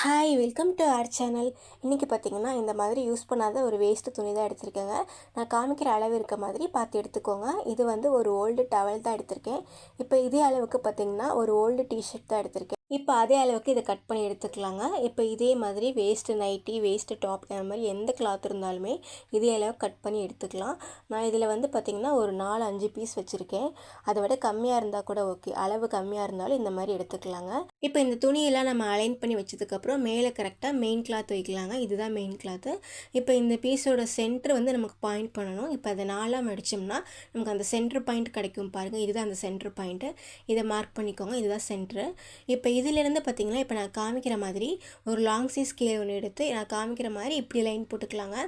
Hi welcome to our channel இன்றைக்கி பார்த்தீங்கன்னா இந்த மாதிரி யூஸ் பண்ணாத ஒரு வேஸ்ட்டு துணி தான் எடுத்திருக்கேங்க. நான் காமிக்கிற அளவு இருக்க மாதிரி பார்த்து எடுத்துக்கோங்க. இது வந்து ஒரு ஓல்டு டவல் தான் எடுத்திருக்கேன். இப்போ இதே அளவுக்கு பார்த்தீங்கன்னா ஒரு ஓல்டு டிஷர்ட் தான் எடுத்திருக்கேன். இப்போ அதே அளவுக்கு இதை கட் பண்ணி எடுத்துக்கலாங்க. இப்போ இதே மாதிரி வேஸ்ட்டு நைட்டி வேஸ்ட்டு டாப் அந்த மாதிரி எந்த கிளாத் இருந்தாலுமே இதே அளவுக்கு கட் பண்ணி எடுத்துக்கலாம். நான் இதில் வந்து பார்த்திங்கன்னா ஒரு நாலு அஞ்சு பீஸ் வச்சுருக்கேன். அதை விட கம்மியாக இருந்தால் கூட ஓகே அளவு கம்மியாக இருந்தாலும் இந்த மாதிரி எடுத்துக்கலாங்க. இப்போ இந்த துணியெல்லாம் நம்ம அலைன் பண்ணி வச்சதுக்கப்புறம் மேலே கரெக்டாக மெயின் கிளாத் வைக்கலாங்க. இதுதான் மெயின் கிளாத்து இப்போ இந்த பீஸோட சென்டர் வந்து நமக்கு பாயிண்ட் பண்ணணும். இப்போ அதை நாலாக மடித்தோம்னா நமக்கு அந்த சென்டர் பாயிண்ட் கிடைக்கும் பாருங்கள் இதுதான் அந்த சென்டர் பாயிண்ட்டு இதை மார்க் பண்ணிக்கோங்க. இதுதான் சென்டரு இப்போ இதிலிருந்து பார்த்திங்கன்னா இப்போ நான் காமிக்கிற மாதிரி ஒரு லாங் சைஸ் ஸ்கேல் ஒன்று எடுத்து நான் காமிக்கிற மாதிரி இப்படி லைன் போட்டுக்கலாங்க.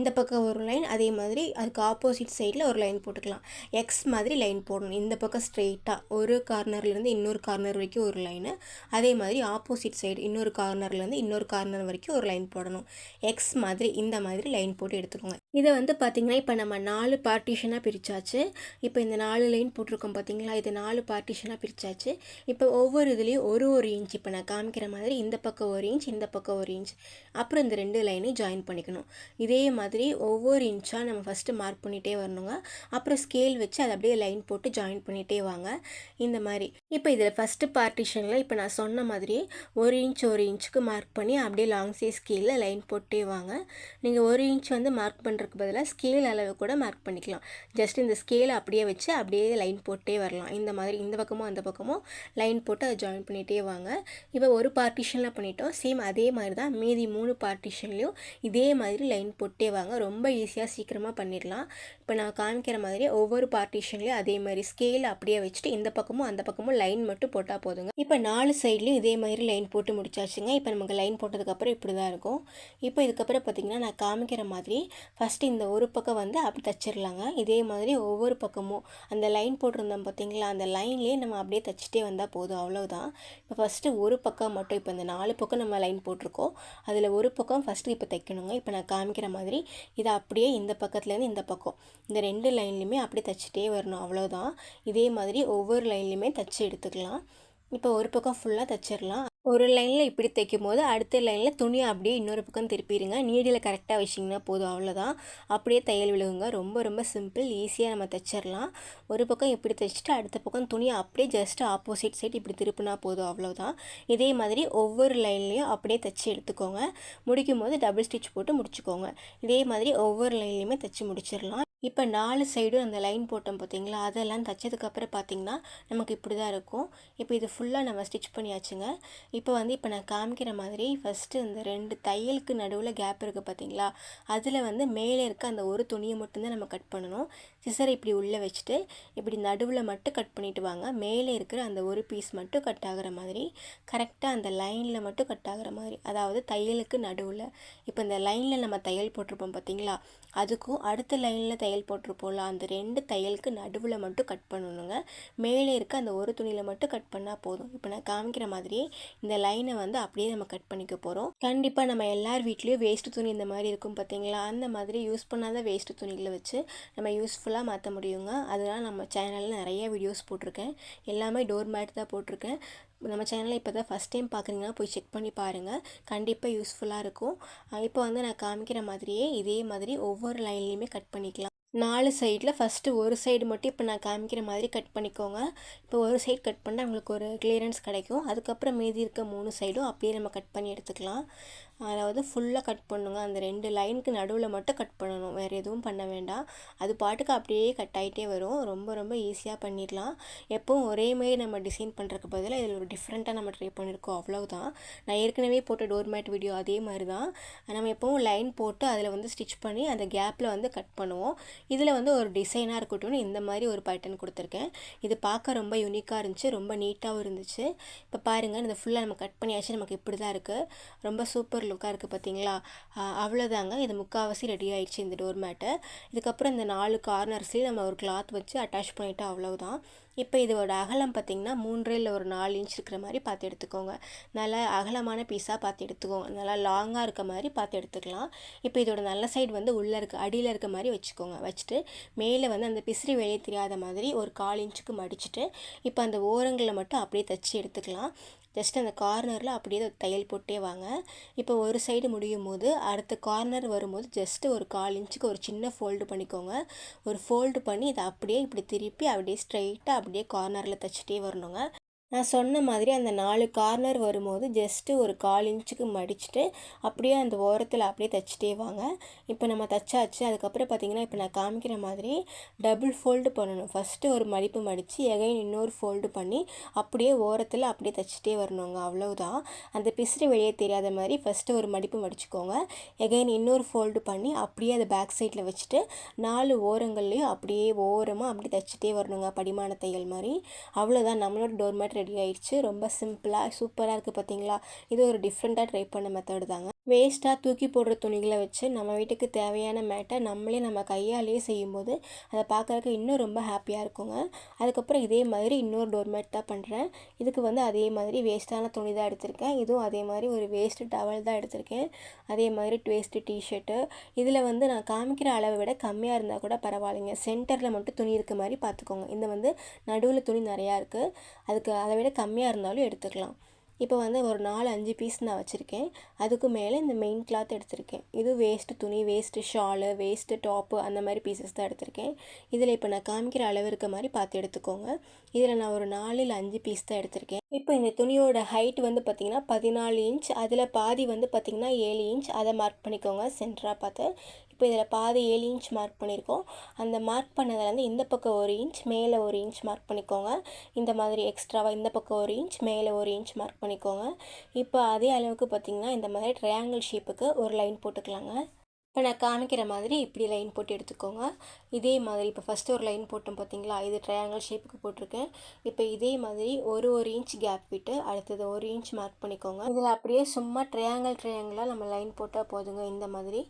இந்த பக்கம் ஒரு லைன் அதே மாதிரி அதுக்கு ஆப்போசிட் சைடில் ஒரு லைன் போட்டுக்கலாம். எக்ஸ் மாதிரி லைன் போடணும். இந்த பக்கம் ஸ்ட்ரெயிட்டாக ஒரு கார்னர்லேருந்து இன்னொரு கார்னர் வரைக்கும் ஒரு லைனு அதே மாதிரி ஆப்போசிட் சைடு இன்னொரு கார்னர்லேருந்து இன்னொரு கார்னர் வரைக்கும் ஒரு லைன் போடணும். எக்ஸ் மாதிரி இந்த மாதிரி லைன் போட்டு எடுத்துக்கோங்க. இதை வந்து பார்த்திங்கன்னா இப்போ நம்ம நாலு பார்ட்டிஷனாக பிரித்தாச்சு இப்போ இந்த நாலு லைன் போட்டிருக்கோம் பார்த்தீங்களா இது நாலு பார்ட்டிஷனாக பிரித்தாச்சு இப்போ ஒவ்வொரு இதுலேயும் ஒரு ஒரு இன்ச் இப்போ நான் காமிக்கிற மாதிரி இந்த பக்கம் ஒரு இன்ச் இந்த பக்கம் ஒரு இன்ச் அப்புறம் இந்த ரெண்டு லைனையும் ஜாயின் பண்ணிக்கணும். இதே மாதிரி மாதிரி ஒவ்வொரு இன்ச்சாக நம்ம ஃபஸ்ட்டு மார்க் பண்ணிகிட்டே வரணுங்க. அப்புறம் ஸ்கேல் வச்சு அதை அப்படியே லைன் போட்டு ஜாயின் பண்ணிகிட்டே வாங்க. இந்த மாதிரி. இப்போ இதில் ஃபஸ்ட்டு பார்ட்டிஷனில் இப்போ நான் சொன்ன மாதிரி ஒரு இன்ச் ஒரு இன்ச்சுக்கு மார்க் பண்ணி அப்படியே லாங் சைஸ் ஸ்கேலில் லைன் போட்டே வாங்க. நீங்கள் ஒரு இன்ச் வந்து மார்க் பண்ணுறதுக்கு பதிலாக ஸ்கேல் அளவு கூட மார்க் பண்ணிக்கலாம். ஜஸ்ட் இந்த ஸ்கேலை அப்படியே வச்சு அப்படியே லைன் போட்டே வரலாம். இந்த மாதிரி இந்த பக்கமும் அந்த பக்கமும் லைன் போட்டு அதை ஜாயின் பண்ணிகிட்டே வாங்க. இப்போ ஒரு பார்ட்டிஷனில் பண்ணிட்டோம். சேம் அதே மாதிரி தான் மீதி மூணு பார்ட்டிஷன்லேயும் இதே மாதிரி லைன் போட்டே வாங்க ரொம்ப ஈஸியாக சீக்கிரமாக பண்ணிடலாம் இப்போ நான் காமிக்கிற மாதிரி ஒவ்வொரு பார்ட்டிஷன்லேயும் அதே மாதிரி ஸ்கேல் அப்படியே வச்சுட்டு இந்த பக்கமும் அந்த பக்கமும் லைன் மட்டும் போட்டால் போதுங்க. இப்போ நாலு சைட்லேயும் இதே மாதிரி லைன் போட்டு முடிச்சாச்சுங்க. இப்போ நமக்கு லைன் போட்டதுக்கப்புறம் இப்படி தான் இருக்கும். இப்போ இதுக்கப்புறம் பார்த்திங்கன்னா நான் காமிக்கிற மாதிரி ஃபஸ்ட்டு இந்த ஒரு பக்கம் வந்து அப்படி தச்சிடலாங்க இதே மாதிரி ஒவ்வொரு பக்கமும் அந்த லைன் போட்டிருந்தோம் பார்த்தீங்களா அந்த லைன்லேயே நம்ம அப்படியே தச்சிட்டே வந்தால் போதும். அவ்வளோதான் இப்போ ஃபஸ்ட்டு ஒரு பக்கம் மட்டும் இப்போ இந்த நாலு பக்கம் நம்ம லைன் போட்டிருக்கோம். அதில் ஒரு பக்கம் ஃபஸ்ட்டு இப்போ தைக்கணுங்க. இப்போ நான் காமிக்கிற மாதிரி இதை அப்படியே இந்த பக்கத்துலேருந்து இந்த பக்கம். இந்த ரெண்டு லைன்லையுமே அப்படியே தைச்சிட்டே வரணும் அவ்வளோதான் இதே மாதிரி ஒவ்வொரு லைன்லையுமே தைச்சி எடுத்துக்கலாம். இப்போ ஒரு பக்கம் ஃபுல்லாக தைச்சிடலாம். ஒரு லைனில் இப்படி தைக்கும் போது அடுத்த லைனில் துணியை அப்படியே இன்னொரு பக்கம் திருப்பிடுங்க நீடியில் கரெக்டாக வச்சிங்கன்னா போதும் அவ்வளோதான் அப்படியே தையல் விழுகுங்க. ரொம்ப ரொம்ப சிம்பிள் ஈஸியாக நம்ம தைச்சிடலாம். ஒரு பக்கம் இப்படி தைச்சிட்டு அடுத்த பக்கம் துணியை அப்படியே ஜஸ்ட் ஆப்போசிட் சைட் இப்படி திருப்பினா போதும் அவ்வளோதான் இதே மாதிரி ஒவ்வொரு லைன்லேயும் அப்படியே தைச்சி எடுத்துக்கோங்க. முடிக்கும் போது டபுள் ஸ்டிச் போட்டு முடிச்சுக்கோங்க. இதே மாதிரி ஒவ்வொரு லைன்லேயுமே தைச்சி முடிச்சிடலாம். இப்போ நாலு சைடும் அந்த லைன் போட்டோம் பார்த்தீங்களா? அதெல்லாம் தைச்சதுக்கப்புறம் பார்த்தீங்கன்னா நமக்கு இப்படி தான் இருக்கும். இப்போ இது ஃபுல்லாக நம்ம ஸ்டிச் பண்ணியாச்சுங்க. இப்போ வந்து இப்போ நான் காமிக்கிற மாதிரி ஃபஸ்ட்டு இந்த ரெண்டு தையலுக்கு நடுவில் கேப் இருக்குது பார்த்தீங்களா? அதில் வந்து மேலே இருக்க அந்த ஒரு துணியை மட்டும்தான் நம்ம கட் பண்ணணும். சிசரை இப்படி உள்ளே வச்சுட்டு இப்படி நடுவில் மட்டும் கட் பண்ணிவிட்டு வாங்க. மேலே இருக்கிற அந்த ஒரு பீஸ் மட்டும் கட் ஆகிற மாதிரி கரெக்டாக அந்த லைனில் மட்டும் கட் ஆகிற மாதிரி அதாவது தையலுக்கு நடுவில். இப்போ இந்த லைனில் நம்ம தையல் போட்டிருப்போம் பார்த்தீங்களா அதுக்கும் அடுத்த லைனில் தையல் போட்டிருப்போம்ல அந்த ரெண்டு தையலுக்கு நடுவில் மட்டும் கட் பண்ணணுங்க. மேலே இருக்க அந்த ஒரு துணியில் மட்டும் கட் பண்ணால் போதும். இப்போ நான் காமிக்கிற மாதிரியே இந்த லைனை வந்து அப்படியே நம்ம கட் பண்ணிக்க போகிறோம் கண்டிப்பாக நம்ம எல்லார் வீட்லேயும் வேஸ்ட் துணி இந்த மாதிரி இருக்கும் பார்த்தீங்களா அந்த மாதிரி யூஸ் பண்ணாத வேஸ்ட் துணிகளை வச்சு நம்ம யூஸ்ஃபுல்லாக மாற்ற முடியுங்க. அதனால் நம்ம சேனலில் நிறைய வீடியோஸ் போட்டிருக்கேன். எல்லாமே டோர் மேட் தான் போட்டிருக்கேன். நம்ம சேனலை இப்போ தான் ஃபஸ்ட் டைம் பார்க்குறீங்கன்னா போய் செக் பண்ணி பாருங்கள் கண்டிப்பாக யூஸ்ஃபுல்லாக இருக்கும். இப்போ வந்து நான் காமிக்கிற மாதிரியே இதே மாதிரி ஒவ்வொரு லைன்லேயுமே கட் பண்ணிக்கலாம். நாலு சைடில் ஃபஸ்ட்டு ஒரு சைடு மட்டும் இப்போ நான் காமிக்கிற மாதிரி கட் பண்ணிக்கோங்க. இப்போ ஒரு சைடு கட் பண்ணால் உங்களுக்கு ஒரு கிளியரன்ஸ் கிடைக்கும். அதுக்கப்புறம் மீதி இருக்க மூணு சைடும் அப்படியே நம்ம கட் பண்ணி எடுத்துக்கலாம். அதாவது ஃபுல்லாக கட் பண்ணுங்க. அந்த ரெண்டு லைனுக்கு நடுவில் மட்டும் கட் பண்ணணும். வேறு எதுவும் பண்ண வேண்டாம். அது பாட்டுக்கு அப்படியே கட் ஆகிட்டே வரும். ரொம்ப ரொம்ப ஈஸியாக பண்ணிடலாம். எப்போவும் ஒரே மாதிரி நம்ம டிசைன் பண்ணுறதுக்கு பதிலாக இதில் ஒரு டிஃப்ரெண்ட்டாக நம்ம ட்ரை பண்ணியிருக்கோம் அவ்வளோதான் நான் ஏற்கனவே போட்ட டோர் மேட் வீடியோ அதே மாதிரி தான் நம்ம எப்போவும் லைன் போட்டு அதில் வந்து ஸ்டிச் பண்ணி அந்த கேப்பில் வந்து கட் பண்ணுவோம். இதில் வந்து ஒரு டிசைனாக இருக்கட்டும்னு இந்த மாதிரி ஒரு பேட்டர்ன் கொடுத்துருக்கேன். இது பார்க்க ரொம்ப யூனிக்காக இருந்துச்சு. ரொம்ப நீட்டாகவும் இருந்துச்சு. இப்போ பாருங்கள் இந்த ஃபுல்லாக நம்ம கட் பண்ணியாச்சு. நமக்கு இப்படி தான் இருக்குது ரொம்ப சூப்பர் லுக்காக இருக்குது பார்த்தீங்களா? அவ்வளோதாங்க இது முக்கால்வாசி ரெடி ஆயிடுச்சு இந்த டோர் மேட்டு இதுக்கப்புறம் இந்த நாலு கார்னர்ஸ்லேயும் நம்ம ஒரு கிளாத் வச்சு அட்டாச் பண்ணிவிட்டு அவ்வளோதான் இப்போ இதோட அகலம் பார்த்திங்கன்னா மூன்றே இல்லை ஒரு நாலு இன்ச் இருக்கிற மாதிரி பார்த்து எடுத்துக்கோங்க. நல்லா அகலமான பீஸாக பார்த்து எடுத்துக்கோங்க நல்லா லாங்காக இருக்க மாதிரி பார்த்து எடுத்துக்கலாம். இப்போ இதோட நல்ல சைடு வந்து உள்ளே இருக்க அடியில் இருக்க மாதிரி வச்சுக்கோங்க. வச்சுட்டு மேலே வந்து அந்த பிசிறி வெளியே தெரியாத மாதிரி ஒரு கால் இன்ச்சுக்கு மடிச்சுட்டு இப்போ அந்த ஓரங்களை மட்டும் அப்படியே தைச்சி எடுத்துக்கலாம். ஜஸ்ட் அந்த கார்னரில் அப்படியே தையல் போட்டே வாங்க. இப்போ ஒரு சைடு முடியும் போது அடுத்த கார்னர் வரும்போது ஜஸ்ட்டு ஒரு கால் இன்ச்சுக்கு ஒரு சின்ன ஃபோல்டு பண்ணிக்கோங்க. ஒரு ஃபோல்டு பண்ணி இதை அப்படியே இப்படி திருப்பி அப்படியே ஸ்ட்ரைட்டாக அப்படியே கார்னரில் தைச்சிட்டே வரணுங்க. நான் சொன்ன மாதிரி அந்த நாலு கார்னர் வரும்போது ஜஸ்ட்டு ஒரு கால் இன்ச்சுக்கு மடிச்சுட்டு அப்படியே அந்த ஓரத்தில் அப்படியே தைச்சிட்டே வாங்க. இப்போ நம்ம தைச்சாச்சு. அதுக்கப்புறம் பார்த்திங்கன்னா இப்போ நான் காமிக்கிற மாதிரி டபுள் ஃபோல்டு பண்ணணும். ஃபஸ்ட்டு ஒரு மடிப்பு மடித்து எகைன் இன்னொரு ஃபோல்டு பண்ணி அப்படியே ஓரத்தில் அப்படியே தைச்சிட்டே வரணுங்க. அவ்வளவுதான். அந்த பிசுறு வெளியே தெரியாத மாதிரி ஃபஸ்ட்டு ஒரு மடிப்பு மடிச்சுக்கோங்க. எகைன் இன்னொரு ஃபோல்டு பண்ணி அப்படியே அதை பேக் சைடில் வச்சுட்டு நாலு ஓரங்கள்லேயும் அப்படியே ஓரமாக அப்படி தைச்சிட்டே வரணுங்க. படிமான தையல் மாதிரி. அவ்வளோதான் நம்மளோட டோர்மேட் ரெடி ஆயிடுச்சு. ரொம்ப சிம்பிளாக சூப்பராக இருக்குது பார்த்தீங்களா இது ஒரு டிஃப்ரெண்ட்டாக ட்ரை பண்ண மெத்தடு தாங்க. வேஸ்ட்டாக தூக்கி போடுற துணிகளை வச்சு நம்ம வீட்டுக்கு தேவையான மேட்டை நம்மளே நம்ம கையாலேயே செய்யும்போது அதை பார்க்குறக்கு இன்னும் ரொம்ப ஹாப்பியாக இருக்குங்க. அதுக்கப்புறம் இதே மாதிரி இன்னொரு டோர்மேட் தான் பண்ணுறேன் இதுக்கு வந்து அதே மாதிரி வேஸ்ட்டான துணி தான் எடுத்திருக்கேன். இதுவும் அதே மாதிரி ஒரு வேஸ்ட்டு டவல் தான் எடுத்திருக்கேன். அதே மாதிரி வேஸ்ட்டு டிஷர்ட்டு இதில் வந்து நான் காமிக்கிற அளவை விட கம்மியாக இருந்தால் கூட பரவாயில்லைங்க. சென்டரில் மட்டும் துணி இருக்க மாதிரி பார்த்துக்கோங்க. இந்த வந்து நடுவில் துணி நிறையா இருக்குது அதுக்கு அதை விட கம்மியாக இருந்தாலும் எடுத்துக்கலாம். இப்போ வந்து ஒரு நாலு அஞ்சு பீஸ் நான் வச்சுருக்கேன். அதுக்கு மேலே இந்த மெயின் கிளாத் எடுத்திருக்கேன். இது வேஸ்ட்டு துணி வேஸ்ட்டு ஷாலு வேஸ்ட்டு டாப்பு அந்த மாதிரி பீசஸ் தான் எடுத்திருக்கேன். இதில் இப்போ நான் காமிக்கிற அளவு இருக்க மாதிரி பார்த்து எடுத்துக்கோங்க. இதில் நான் ஒரு நாலு இல்லை அஞ்சு பீஸ் தான் எடுத்திருக்கேன். இப்போ இந்த துணியோட ஹைட் வந்து பார்த்திங்கன்னா பதினாலு இன்ச் அதில் பாதி வந்து பார்த்திங்கன்னா ஏழு இன்ச் அதை மார்க் பண்ணிக்கோங்க சென்டராக பார்த்து. இப்போ இதில் பாதி ஏழு இன்ச் மார்க் பண்ணியிருக்கோம். அந்த மார்க் பண்ணதுலேருந்து இந்த பக்கம் ஒரு இன்ச் மேலே ஒரு இன்ச் மார்க் பண்ணிக்கோங்க. இந்த மாதிரி எக்ஸ்ட்ராவாக இந்த பக்கம் ஒரு இன்ச் மேலே ஒரு இன்ச் மார்க் பண்ணிக்கோங்க. இப்போ அதே அளவுக்கு பார்த்திங்கன்னா இந்த மாதிரி ட்ரையாங்கிள் ஷேப்புக்கு ஒரு லைன் போட்டுக்கலாங்க. இப்போ நான் காமிக்கிற மாதிரி இப்படி லைன் போட்டு எடுத்துக்கோங்க. இதே மாதிரி இப்போ ஃபஸ்ட்டு ஒரு லைன் போட்டோம் பார்த்தீங்களா? இது ட்ரையாங்கிள் ஷேப்புக்கு போட்டிருக்கேன். இப்போ இதே மாதிரி ஒரு ஒரு இன்ச் கேப் விட்டு அடுத்தது ஒரு இன்ச் மார்க் பண்ணிக்கோங்க. இதில் அப்படியே சும்மா ட்ரையாங்கிள் ட்ரையாங்கிளாக நம்ம லைன் போட்டால் போதுங்க. இந்த மாதிரி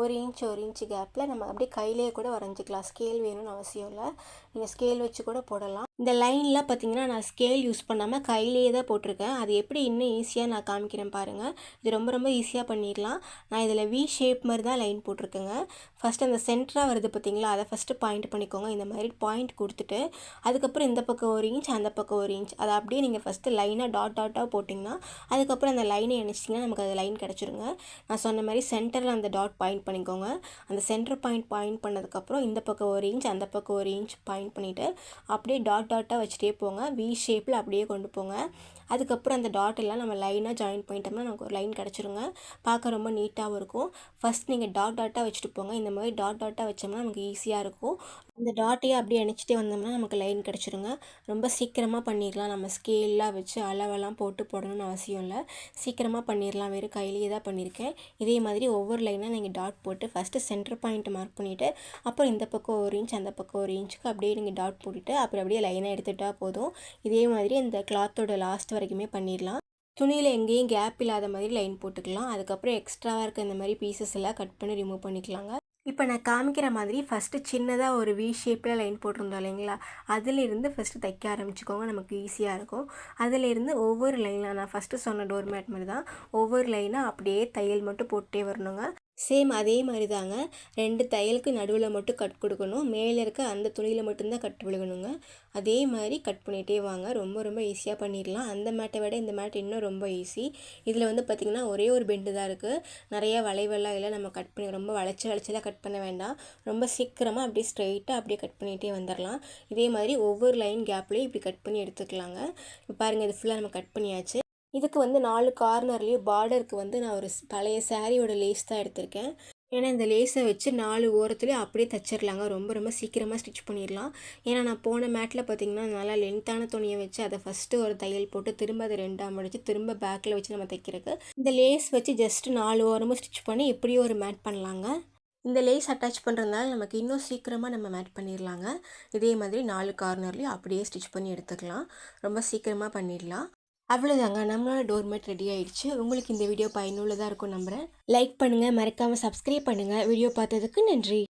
ஒரு இன்ச் ஒரு இன்ச் கேப்பில் நம்ம அப்படியே கையிலேயே கூட வரைஞ்சிக்கலாம். ஸ்கேல் வேணும்னு அவசியம் இல்லை. நீங்கள் ஸ்கேல் வச்சு கூட போடலாம். இந்த லைனில் பார்த்திங்கன்னா நான் ஸ்கேல் யூஸ் பண்ணாமல் கையிலேயே தான் போட்டிருக்கேன். அது எப்படி இன்னும் ஈஸியாக நான் காமிக்கிறேன் பாருங்கள் இது ரொம்ப ரொம்ப ஈஸியாக பண்ணிடலாம். நான் இதில் வி ஷேப் மாதிரி தான் லைன் போட்டிருக்கேங்க. ஃபஸ்ட்டு அந்த சென்டராக வருது பார்த்தீங்களா அதை ஃபஸ்ட்டு பாயிண்ட் பண்ணிக்கோங்க. இந்த மாதிரி பாயிண்ட் கொடுத்துட்டு அதுக்கப்புறம் இந்த பக்கம் ஒரு இன்ச் அந்த பக்கம் ஒரு இன்ச் அதை அப்படியே நீங்கள் ஃபஸ்ட்டு லைனாக டாட் டாட்டாக போட்டிங்கன்னா அதுக்கப்புறம் அந்த லைனை இணைச்சிட்டிங்கன்னா நமக்கு அது லைன் கிடச்சிருங்க. நான் சொன்ன மாதிரி சென்டரில் அந்த டாட் பாயிண்ட் பண்ணிக்கோங்க. அந்த சென்டர் பாயிண்ட் பாயிண்ட் பண்ணதுக்கப்புறம் இந்த பக்கம் ஒரு இன்ச் அந்த பக்கம் ஒரு இன்ச் பாயிண்ட் பண்ணிவிட்டு அப்படியே டாட் டாட் டாட்டாக வச்சுட்டே போங்க. வி ஷேப்பில் அப்படியே கொண்டு போங்க. அதுக்கப்புறம் அந்த டாட் எல்லாம் நம்ம லைனாக ஜாயின் பண்ணிட்டோம்னா நமக்கு ஒரு லைன் கிடச்சிருங்க. பார்க்க ரொம்ப நீட்டாகவும் இருக்கும். ஃபஸ்ட் நீங்கள் டாட் டாட்டாக வச்சுட்டு போங்க. இந்த மாதிரி டாட் டாட்டாக வச்சோம்னா நமக்கு ஈஸியாக இருக்கும். அந்த டாட்டையே அப்படியே அணைச்சிட்டே வந்தோம்னா நமக்கு லைன் கிடச்சிருங்க. ரொம்ப சீக்கிரமாக பண்ணிடலாம். நம்ம ஸ்கேல்லாம் வச்சு அளவெல்லாம் போட்டு போடணும்னு அவசியம் இல்லை. சீக்கிரமாக பண்ணிடலாம். வெறும் கையிலேயே தான் பண்ணியிருக்கேன். இதே மாதிரி ஒவ்வொரு லைனாக நீங்கள் டாட் போட்டு ஃபஸ்ட்டு சென்டர் பாயிண்ட் மார்க் பண்ணிவிட்டு அப்புறம் இந்த பக்கம் ஒரு இன்ச் அந்த பக்கம் ஒரு இன்ச்சுக்கு அப்படியே நீங்கள் டாட் போட்டுட்டு அப்புறம் அப்படியே லைனாக எடுத்துகிட்டா போதும். இதே மாதிரி இந்த கிளாத்தோட லாஸ்ட் வரைக்குமே பண்ணிடலாம். துணியில் எங்கேயும் கேப் இல்லாத மாதிரி லைன் போட்டுக்கலாம். அதுக்கப்புறம் எக்ஸ்ட்ராவாக இருக்க இந்த மாதிரி பீசஸ் எல்லாம் கட் பண்ணி ரிமூவ் பண்ணிக்கலாங்க. இப்போ நான் காமிக்கிற மாதிரி ஃபஸ்ட்டு சின்னதாக ஒரு வி ஷேப்பில் லைன் போட்டிருந்தோம் இல்லைங்களா? அதிலிருந்து ஃபஸ்ட்டு தைக்க ஆரம்பிச்சுக்கோங்க. நமக்கு ஈஸியாக இருக்கும். அதிலிருந்து ஒவ்வொரு லைனாக நான் ஃபஸ்ட்டு சொன்ன டோர்மேட் மாதிரி தான். ஒவ்வொரு லைனாக அப்படியே தையல் மட்டும் போட்டே வரணுங்க. சேம் அதே மாதிரி தாங்க ரெண்டு தையலுக்கு நடுவில் மட்டும் கட் கொடுக்கணும். மேலே இருக்க அந்த துணியில் மட்டும்தான் கட் விழுகணுங்க. அதே மாதிரி கட் பண்ணிகிட்டே வாங்க. ரொம்ப ரொம்ப ஈஸியாக பண்ணிடலாம். அந்த மேட்டை விட இந்த மேட் இன்னும் ரொம்ப ஈஸி இதில் வந்து பார்த்திங்கன்னா ஒரே ஒரு பெண்டு தான் இருக்குது நிறையா வளைவெல்லாம் இல்லை. நம்ம கட் பண்ணி ரொம்ப வளைச்சி வளைச்செல்லாம் கட் பண்ண வேண்டாம். ரொம்ப சீக்கிரமாக அப்படியே ஸ்ட்ரைட்டாக அப்படியே கட் பண்ணிகிட்டே வந்துடலாம். இதே மாதிரி ஒவ்வொரு லைன் கேப்லேயும் இப்படி கட் பண்ணி எடுத்துக்கலாங்க. இப்போ பாருங்கள் இது ஃபுல்லாக நம்ம கட் பண்ணியாச்சு. இதுக்கு வந்து நாலு கார்னர்லேயும் பார்டருக்கு வந்து நான் ஒரு பழைய சாரியோட லேஸ் தான் எடுத்திருக்கேன். ஏன்னா இந்த லேஸை வச்சு நாலு ஓரத்துலேயும் அப்படியே தச்சிடலாங்க ரொம்ப ரொம்ப சீக்கிரமாக ஸ்டிச் பண்ணிடலாம். ஏன்னா நான் போன மேட்டில் பார்த்திங்கன்னா நல்லா லென்த்தான துணியை வச்சு அதை ஃபஸ்ட்டு ஒரு தையல் போட்டு திரும்ப அதை ரெண்டாக முடிச்சு திரும்ப பேக்கில் வச்சு நம்ம தைக்கிறதுக்கு. இந்த லேஸ் வச்சு ஜஸ்ட்டு நாலு ஓரமும் ஸ்டிச் பண்ணி எப்படியும் ஒரு மேட் பண்ணலாங்க. இந்த லேஸ் அட்டாச் பண்ணுறதுனால நமக்கு இன்னும் சீக்கிரமாக நம்ம மேட் பண்ணிடலாங்க. இதே மாதிரி நாலு கார்னர்லேயும் அப்படியே ஸ்டிச் பண்ணி எடுத்துக்கலாம். ரொம்ப சீக்கிரமாக பண்ணிடலாம். அவ்வளோதாங்க நம்மளோட டோர்மேட் ரெடி ஆயிடுச்சு. உங்களுக்கு இந்த வீடியோ பயனுள்ளதாக இருக்கும் நம்புகிறேன் லைக் பண்ணுங்கள் மறக்காமல் சப்ஸ்கிரைப் பண்ணுங்கள் வீடியோ பார்த்ததுக்கு நன்றி.